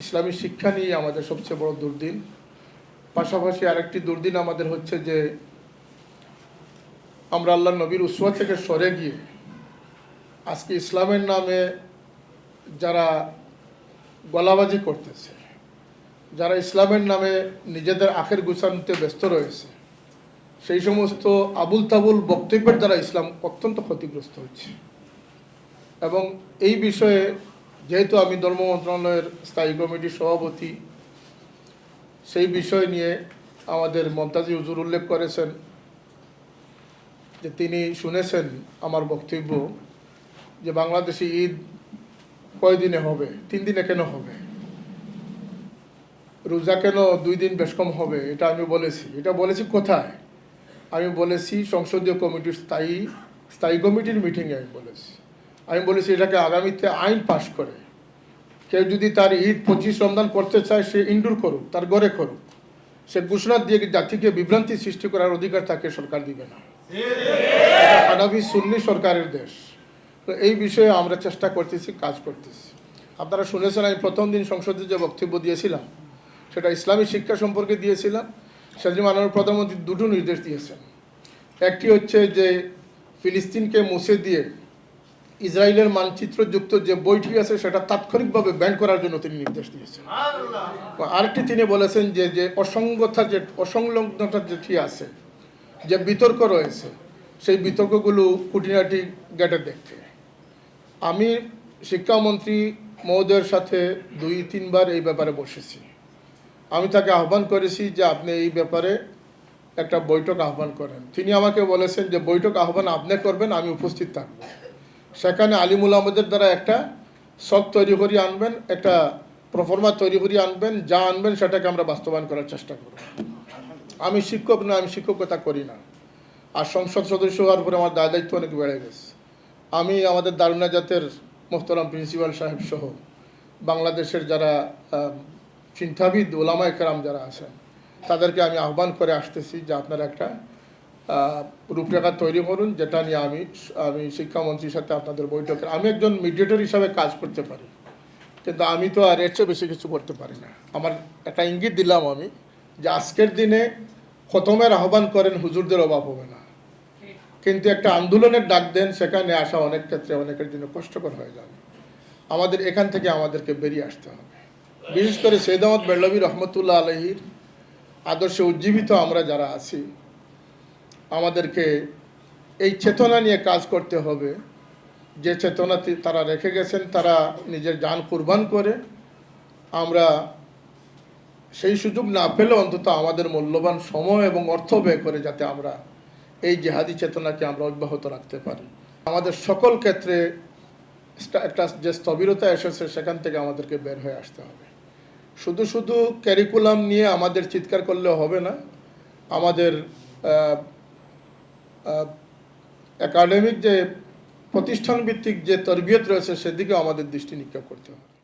ইসলামী শিক্ষা নিয়ে আমাদের সবচেয়ে বড় দুর্দিন। পাশাপাশি আরেকটি দুর্দিন আমাদের হচ্ছে যে, আমরা আল্লাহ নবীর উসওয়া থেকে সরে গিয়ে আজকে ইসলামের নামে যারা গলাবাজি করতেছে, যারা ইসলামের নামে নিজেদের আখের গুছানোতে ব্যস্ত রয়েছে, সেই সমস্ত আবুল তাবুল বক্তব্যের দ্বারা ইসলাম অত্যন্ত ক্ষতিগ্রস্ত হচ্ছে। এবং এই বিষয়ে যেহেতু আমি ধর্ম মন্ত্রণালয়ের স্থায়ী কমিটির সভাপতি, সেই বিষয় নিয়ে আমাদের মমতাজি হুজুর উল্লেখ করেছেন যে তিনি শুনেছেন আমার বক্তব্য যে বাংলাদেশে ঈদ কয়দিনে হবে? তিন দিনে কেন হবে? রোজা কেন দুই দিন বেশ কম হবে? এটা আমি বলেছি। এটা বলেছি কোথায়? আমি বলেছি সংসদীয় কমিটির স্থায়ী স্থায়ী কমিটির মিটিংয়ে আমি বলেছি। আমি বলেছি, এটাকে আগামীতে আইন পাশ করে। কেউ যদি তার ঈদ পঁচিশ রমজান করতে চায়, সে ইনডোর করুক, তার ঘরে করুক। সে ঘোষণা দিয়ে জাতিকে বিভ্রান্তি সৃষ্টি করার অধিকার তাকে সরকার দিবে না। হানাফি সুন্নি সরকারের দেশ। তো এই বিষয়ে আমরা চেষ্টা করতেছি, কাজ করতেছি। আপনারা শুনেছেন, আমি প্রথম দিন সংসদে যে বক্তব্য দিয়েছিলাম, সেটা ইসলামী শিক্ষা সম্পর্কে দিয়েছিলাম। সেদিন মাননীয় প্রধানমন্ত্রী দুটো নির্দেশ দিয়েছেন। একটি হচ্ছে যে, ফিলিস্তিনকে মুছে দিয়ে ইসরায়েলের মানচিত্রযুক্ত যে বইটি আছে সেটা তাৎক্ষণিকভাবে ব্যান করার জন্য তিনি নির্দেশ দিয়েছেন। আরেকটি তিনি বলেছেন যে যে অসঙ্গতা যে অসংলগ্নতা যেটি আছে যে বিতর্ক রয়েছে সেই বিতর্কগুলো খুঁটিনাটি গেটে দেখতে। আমি শিক্ষামন্ত্রী মহোদয়ের সাথে দুই তিনবার এই ব্যাপারে বসেছি। আমি তাকে আহ্বান করেছি যে আপনি এই ব্যাপারে একটা বৈঠক আহ্বান করেন। তিনি আমাকে বলেছেন যে বৈঠক আহ্বান আপনি করবেন আমি উপস্থিত থাকব। সেখানে আলিমুল আহমদের দ্বারা একটা সব তৈরি করিয়ে আনবেন, একটা প্রফর্মা তৈরি করিয়ে আনবেন, যা আনবেন সেটাকে আমরা বাস্তবায়ন করার চেষ্টা করব। আমি শিক্ষক না আমি শিক্ষকতা করি না। আর সংসদ সদস্য হওয়ার পরে আমার দায় দায়িত্ব অনেক বেড়ে গেছে। আমি আমাদের দারুণা জাতের মোহতরাম প্রিন্সিপাল সাহেব সহ বাংলাদেশের যারা চিন্তাবিদ ওলামা একরাম যারা আছেন, তাদেরকে আমি আহ্বান করে আসতেছি যে আপনারা একটা রূপরেখা তৈরি করুন, যেটা নিয়ে আমি আমি শিক্ষামন্ত্রীর সাথে আপনাদের বৈঠকে, আমি একজন মিডিয়েটর হিসাবে কাজ করতে পারি, কিন্তু আমি তো আর এর বেশি কিছু করতে পারি না। আমার একটা ইঙ্গিত দিলাম আমি, যে আজকের দিনে খতমের আহ্বান করেন, হুজুরদের অভাব হবে না। কিন্তু একটা আন্দোলনের ডাক দেন, সেখানে আসা অনেক ক্ষেত্রে অনেকের জন্য কষ্টকর হয়ে যাবে। আমাদের, এখান থেকে আমাদেরকে বেরিয়ে আসতে হবে। বিশেষ করে আহমদ বেল্লবী রহমতুল্লাহ আলহির আদর্শে উজ্জীবিত আমরা যারা আছি আমাদেরকে এই চেতনা নিয়ে কাজ করতে হবে। যে চেতনা তারা রেখে গেছেন, তারা নিজের যান কুরবান করে। আমরা সেই সুযোগ না পেলে অন্তত আমাদের মূল্যবান সময় এবং অর্থ ব্যয় করে যাতে আমরা এই জেহাদি চেতনাকে আমরা অব্যাহত রাখতে পারি। আমাদের সকল ক্ষেত্রে একটা যে স্থবিরতা এসেছে, সেখান থেকে আমাদেরকে বের হয়ে আসতে হবে। শুধু শুধু ক্যারিকুলাম নিয়ে আমাদের চিৎকার করলে হবে না। আমাদের একাডেমিক যে প্রতিষ্ঠান ভিত্তিক যে তরবিয়ত রয়েছে সেদিকেও আমাদের দৃষ্টি নিক্ষেপ করতে হবে।